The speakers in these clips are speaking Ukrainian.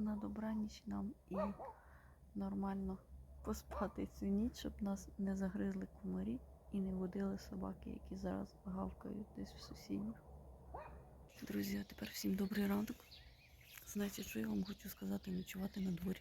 на добраніч нам і нормально поспати цю ніч, щоб нас не загризли комарі і не водили собаки, які зараз гавкають десь в сусідів. Друзі, а тепер всім добрий ранок. Знаєте, що я вам хочу сказати, ночувати на дворі.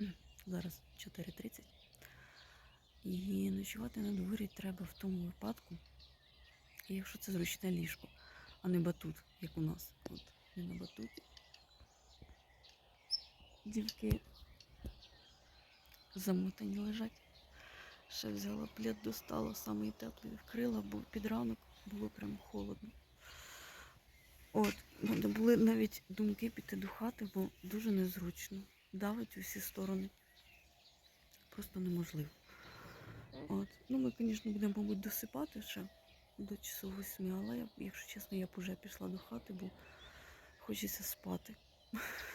Зараз 4.30. І ночувати на дворі треба в тому випадку, якщо це зручне ліжко, а не батут, як у нас. От, не на батуті. Дівки замотані лежать. Ще взяла плед, достала самий теплий, вкрила, бо під ранок було прям холодно. От, мене були навіть думки піти до хати, бо дуже незручно. Давить у всі сторони. Просто неможливо. От. Ну, ми, звісно, будемо, мабуть, досипати ще до часу восьми, але якщо чесно, я б вже пішла до хати, бо хочеться спати.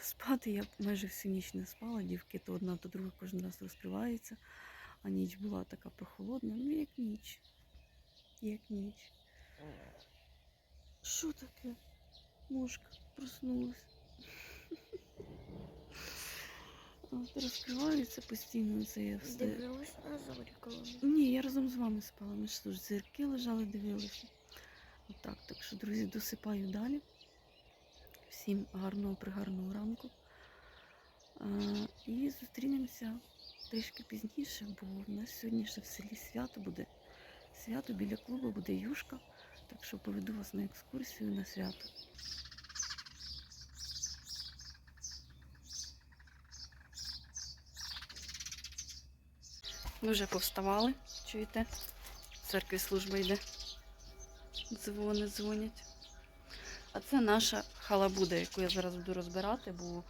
Спати я майже всю ніч не спала, дівки то одна, то друга кожен раз розкривається, а ніч була така прохолодна, ну як ніч. Як ніч. Що таке? Мушка проснулась. Розкривається постійно це я все. Дивилась на зорі коло. Ні, я разом з вами спала. Ми ж тут зірки лежали, дивилися. Отак, так що, друзі, досипаю далі. Всім гарного, пригарного ранку. А, і зустрінемося трішки пізніше, бо в нас сьогодні ще в селі свято буде. Свято біля клубу буде юшка. Так що поведу вас на екскурсію на свято. Ми вже повставали, чуєте? Церкві служба йде. Дзвони дзвонять. А це наша халабуда, яку я зараз буду розбирати, бо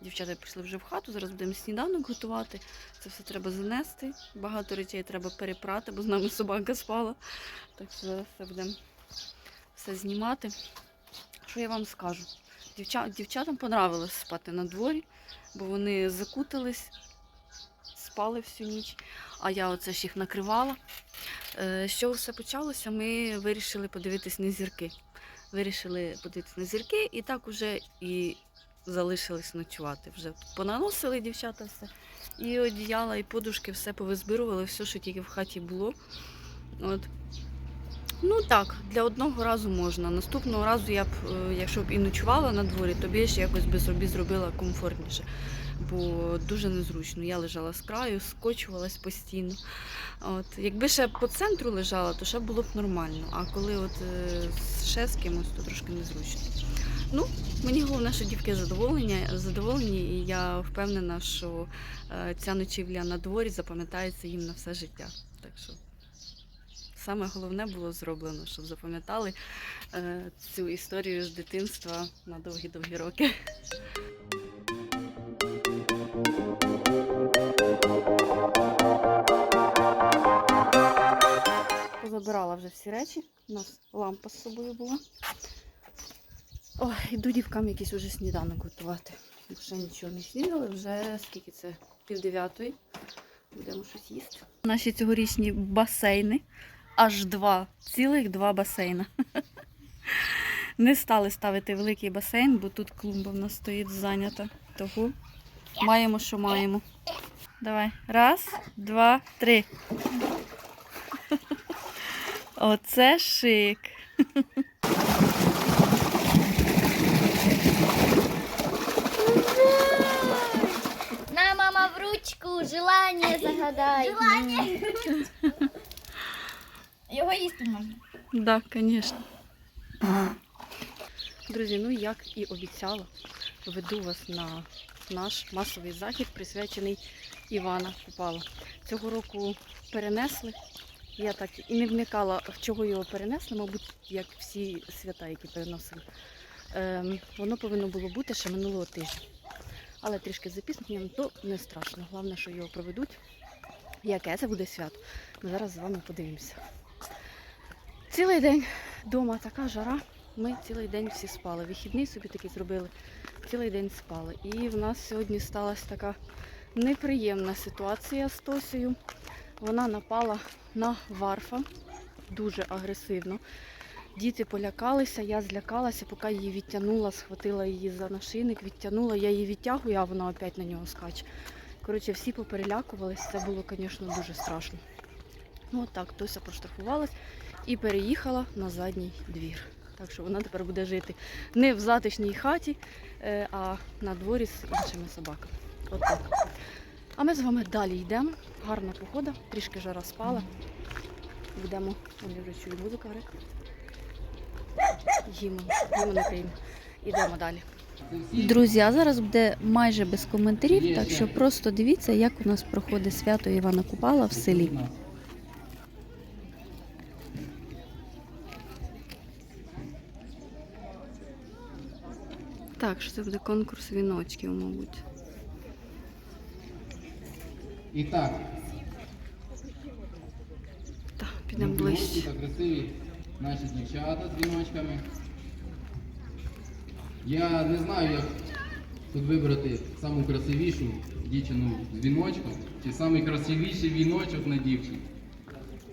дівчата прийшли вже в хату, зараз будемо сніданок готувати. Це все треба занести. Багато речей треба перепрати, бо з нами собака спала. Так що зараз все будемо все знімати. Що я вам скажу? Дівча... Дівчатам понравилось спати на дворі, бо вони закутались, спали всю ніч, а я оце ж їх накривала. Е, З чого все почалося? Ми вирішили подивитись на зірки. Вирішили подивитись на зірки і так уже і залишились ночувати. Вже понаносили дівчата все. І одіяла, і подушки все повизбирували, все, що тільки в хаті було. От. Ну так, для одного разу можна. Наступного разу я б, е, якщо б і ночувала на дворі, то більш якось би собі зробила комфортніше. Бо дуже незручно. Я лежала з краю, скочувалась постійно. От. Якби ще по центру лежала, то ще було б нормально. А коли от е, ще з кимось, то трошки незручно. Ну, мені головне, що дівки задоволені, задоволені, і я впевнена, що е, ця ночівля на дворі запам'ятається їм на все життя. Так що саме головне було зроблено, щоб запам'ятали е, цю історію з дитинства на довгі-довгі роки. Позабирала вже всі речі. У нас лампа з собою була. Ой, іду дівкам якийсь уже сніданок готувати. Ще нічого не снідали, вже скільки це? Пів дев'ятої. Будемо щось їсти. Наші цьогорічні басейни. Аж два, цілих два басейна. Не стали ставити великий басейн, бо тут клумба в нас стоїть зайнята. Того маємо, що маємо. Давай. Раз, два, три. Оце шик. На, мама, в ручку, желание загадай. Желание. Його їсти можна. Так, да, звісно. Друзі, ну як і обіцяла, веду вас на наш масовий захід, присвячений Івана Купала. Цього року перенесли. Я так і не вникала, в чого його перенесли, мабуть, як всі свята, які переносили. Ем, воно повинно було бути ще минулого тижня. Але трішки з то не страшно. Головне, що його проведуть. Яке це буде свято? Ми зараз з вами подивимося. Цілий день вдома така жара. Ми цілий день всі спали. Вихідний собі такий зробили. Цілий день спали. І в нас сьогодні сталася така неприємна ситуація з Тосею. Вона напала на варфа дуже агресивно. Діти полякалися, я злякалася, поки її відтягнула, схватила її за нашийник, відтягнула, я її відтягую, а вона опять на нього скаче. Коротше, всі поперелякувались, це було, звісно, дуже страшно. Ну, от так, Тося проштрафувалась і переїхала на задній двір. Так що вона тепер буде жити не в затишній хаті, е, а на дворі з іншими собаками. От так. А ми з вами далі йдемо. Гарна погода, трішки жара спала. Будемо, вони вже чую музика грає. Гімн, гімн України. Йдемо далі. Друзі, а зараз буде майже без коментарів, так що просто дивіться, як у нас проходить свято Івана Купала в селі. Так, що це буде конкурс віночків, мабуть. І так, Так, підемо ближче. та красиві наші дівчата з віночками. Я не знаю, як тут вибрати саму красивішу дівчину з віночком, чи самий красивіший віночок на дівчині.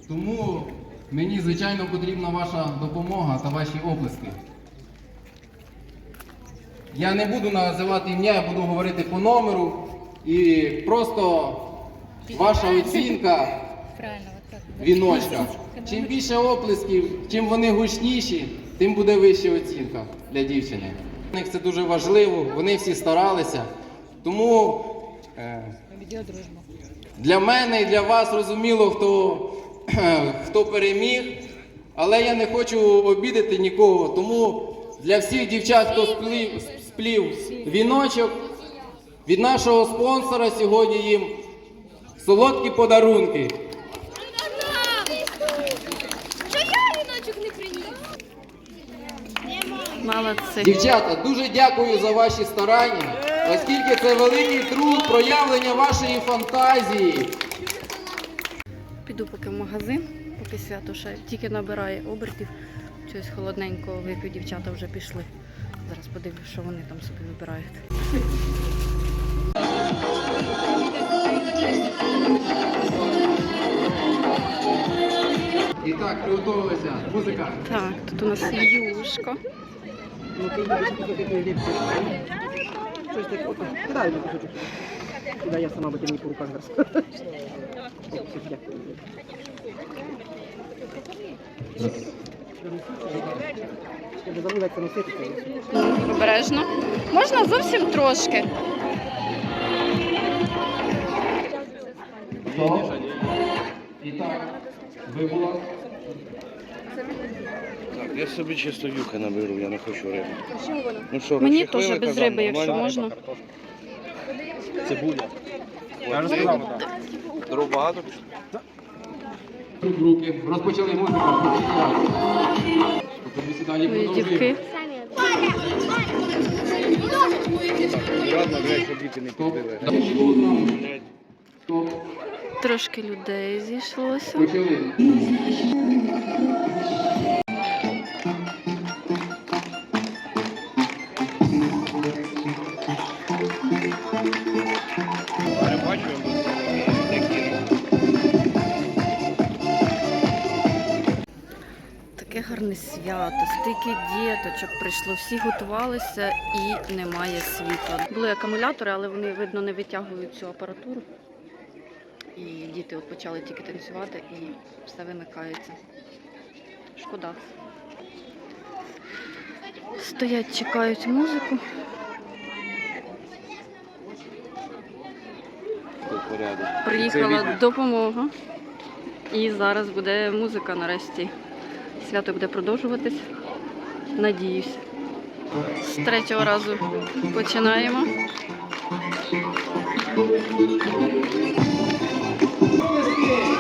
Тому мені, звичайно, потрібна ваша допомога та ваші оплески. Я не буду називати ім'я, я буду говорити по номеру. І просто ваша оцінка віночка. Чим більше оплесків, чим вони гучніші, тим буде вища оцінка для дівчини. Для них це дуже важливо, вони всі старалися. Тому е, для мене і для вас зрозуміло, хто, хто переміг. Але я не хочу обідати нікого. Тому для всіх дівчат, хто сплів, сплів віночок, від нашого спонсора сьогодні їм солодкі подарунки. Що я віночок не приніс? Молодці. Дівчата, дуже дякую за ваші старання, оскільки це великий труд проявлення вашої фантазії. Піду поки в магазин, поки свято ще тільки набирає обертів. Щось холодненького вип'ю, дівчата вже пішли. Зараз подивлюсь, що вони там собі вибирають. І так, приготувалися. Музика. Так, тут у нас кусочок. Куди я сама, ти мені по руках не. Обережно. Можна зовсім трошки. Вибула. Так, я собі чисто юхи наберу, я не хочу риби. Ну що, Мені теж без казан, риби, якщо нормально? можна. Цибуля. Я вже сказав, так. Дров багато? Тут руки. Розпочали музику. Мої продовжуємо. дівки. Ладно, блядь, щоб діти не Стоп. Стоп. Трошки людей зійшлося. Таке гарне свято, стільки діточок прийшло, всі готувалися і немає світла. Були акумулятори, але вони, видно, не витягують цю апаратуру. І діти от почали тільки танцювати і все вимикається. Шкода. Стоять, чекають музику. Приїхала допомога. І зараз буде музика нарешті. Свято буде продовжуватись. Надіюсь. З третього разу починаємо. Група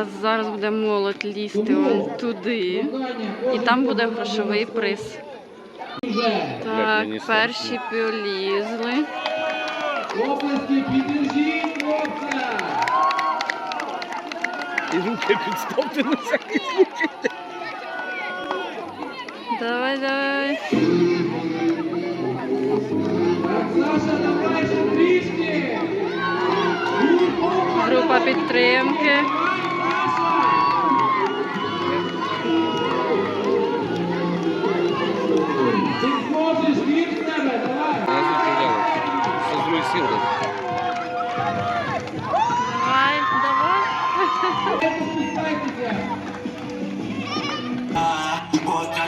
А зараз буде молодь лізти он туди. І там буде грошовий приз. Так, перші полізли. Оплески підтримжіть хлопця! І руки підставте на всякий случай. Давай, давай. Саша, давай ще трішки! Група підтримки.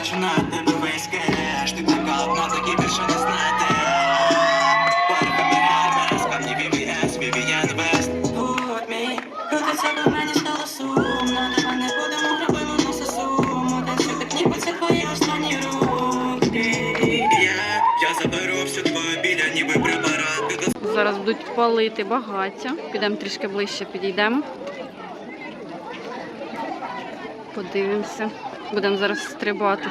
Потрачу на тебе весь кеш Ти чекав на такі більше не знати Парками Hermes, камні VVS, VVN West Будь мій, крутиться до мене стало сумно. Давай не будемо грабину на сосуму Танцю так ніби це твої останні руки? Я, я заберу всю твою біля, ніби препарат Зараз будуть палити багаття. Підемо трішки ближче, підійдемо. Подивимося. Будемо зараз стрибати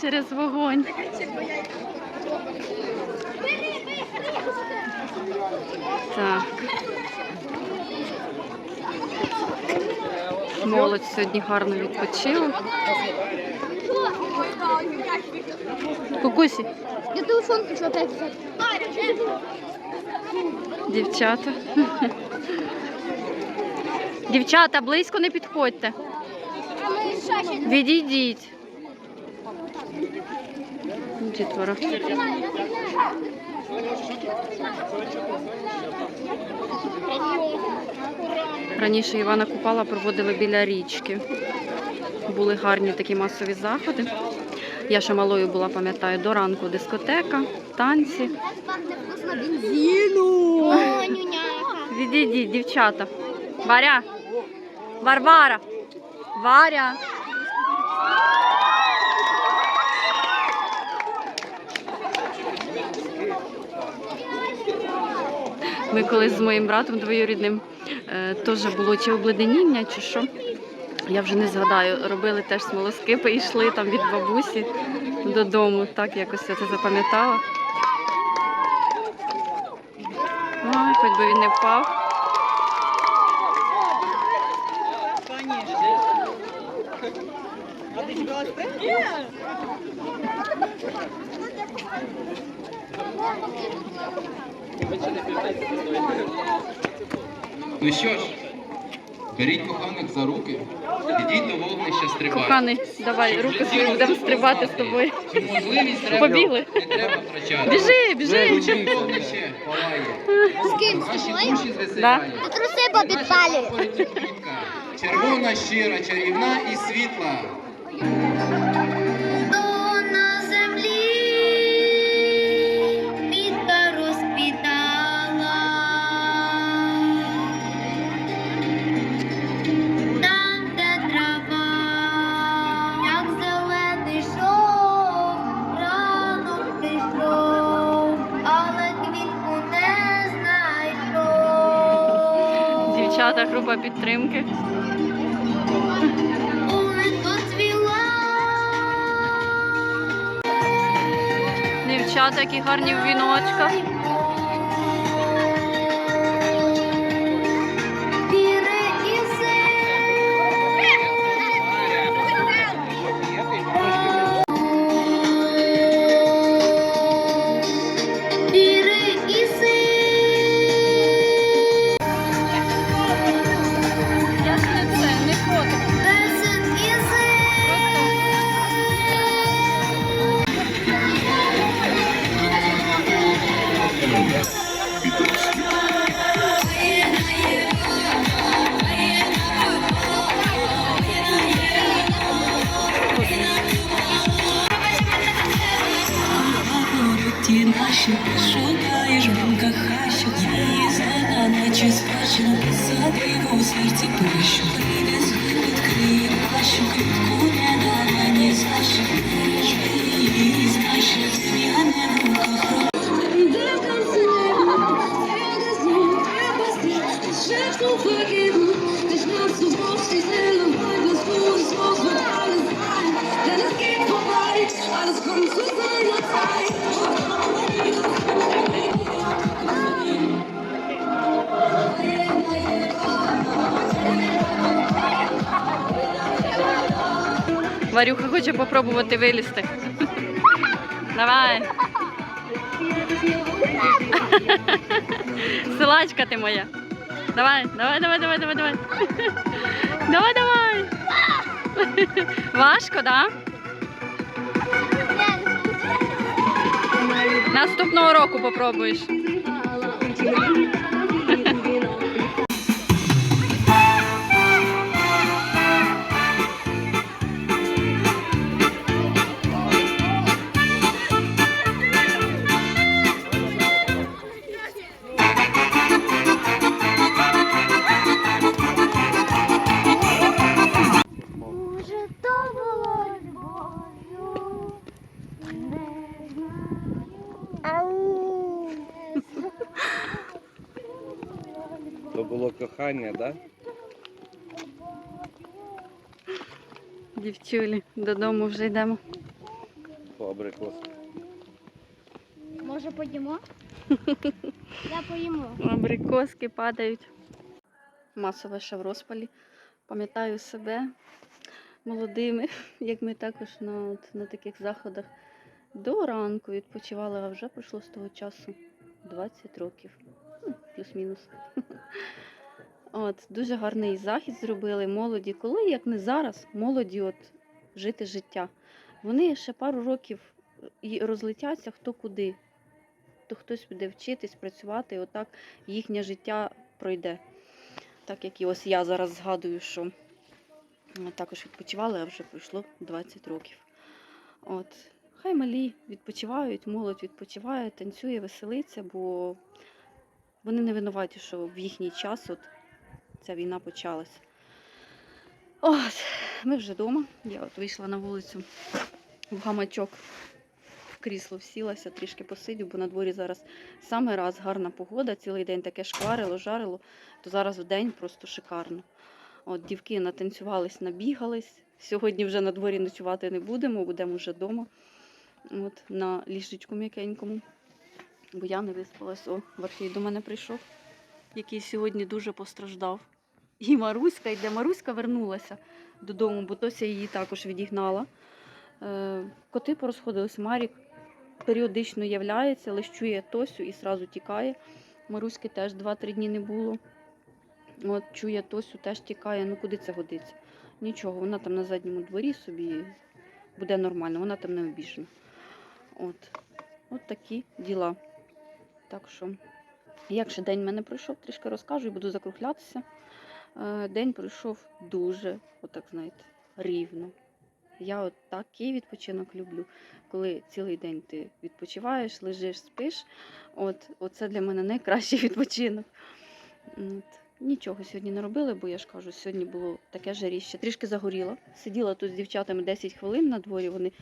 через вогонь. Так. Молодь сьогодні гарно відпочила. Кукусі, Я телефон хочу опять дівчата. Дівчата, близько не підходьте. Відійдіть. Дітвора. Раніше Івана Купала проводили біля річки. Були гарні такі масові заходи. Я ще малою була, пам'ятаю, до ранку дискотека, танці. Відійдіть, дівчата. Варя. Варвара. Варя. Ми колись з моїм братом двоюрідним е, теж було чи обледеніння, чи що. Я вже не згадаю. Робили теж смолоскипи і йшли там від бабусі додому. Так якось я це запам'ятала. Ой, хоч би він не впав. Ну що ж, беріть коханих за руки, ідіть до вогнища стрибати. Коханий, давай руки свої будемо стрибати з тобою. Можливість треба, Побігли. не треба втрачати. Біжи, біжи. Тоді вогнище палає. З ким? З Наші тобою? душі звеселяє. Труси. Квітка, Червона, щира, чарівна і світла. Дівчата, група підтримки. Дівчата, які гарні в віночках. у серці пишу, Ти не згинуть крила, що квітку Варюха хоче попробувати вилізти. Давай. Силачка ти моя. Давай, давай, давай, давай, давай, давай. Давай, давай. Важко, да? Наступного року попробуєш. Дівчулі, додому вже йдемо. По абрикосу. Може, поїмо? Я поїмо. Абрикоски падають. Масово ще в розпалі. Пам'ятаю себе молодими, як ми також на, от, на таких заходах до ранку відпочивали, а вже пройшло з того часу 20 років. Ну, Плюс-мінус. От, дуже гарний захід зробили молоді. Коли, як не зараз, молоді от, жити життя. Вони ще пару років і розлетяться хто куди. То хтось піде вчитись, працювати, і отак їхнє життя пройде. Так як і ось я зараз згадую, що також відпочивали, а вже пройшло 20 років. От. Хай малі відпочивають, молодь відпочиває, танцює, веселиться, бо вони не винуваті, що в їхній час от ця війна почалась. От, ми вже вдома. Я от вийшла на вулицю в гамачок, в крісло всілася, трішки посидю, бо на дворі зараз саме раз гарна погода, цілий день таке шкварило, жарило, то зараз в день просто шикарно. От дівки натанцювались, набігались. Сьогодні вже на дворі ночувати не будемо, будемо вже вдома. От, на ліжечку м'якенькому. Бо я не виспалась. О, Варфій до мене прийшов, який сьогодні дуже постраждав. І Маруська йде. Маруська вернулася додому, бо Тося її також відігнала. Е, коти порозходились. Марік періодично являється, лиш чує Тосю і сразу тікає. Маруськи теж 2-3 дні не було. От, чує Тосю, теж тікає. Ну куди це годиться? Нічого, вона там на задньому дворі собі буде нормально, вона там не обіжена. От, от такі діла. Так що, як ще день в мене пройшов, трішки розкажу і буду закруглятися. Е, День пройшов дуже, отак, знаєте, рівно. Я от такий відпочинок люблю, коли цілий день ти відпочиваєш, лежиш, спиш. От, оце для мене найкращий відпочинок. От. Нічого сьогодні не робили, бо я ж кажу, сьогодні було таке жаріще. Трішки загоріла. Сиділа тут з дівчатами 10 хвилин на дворі, вони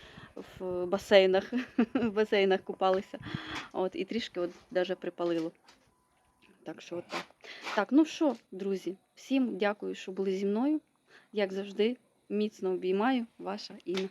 в басейнах, в басейнах купалися. От, і трішки от даже припалило. Так що от так. Так, ну що, друзі, всім дякую, що були зі мною. Як завжди, міцно обіймаю, ваша Інна.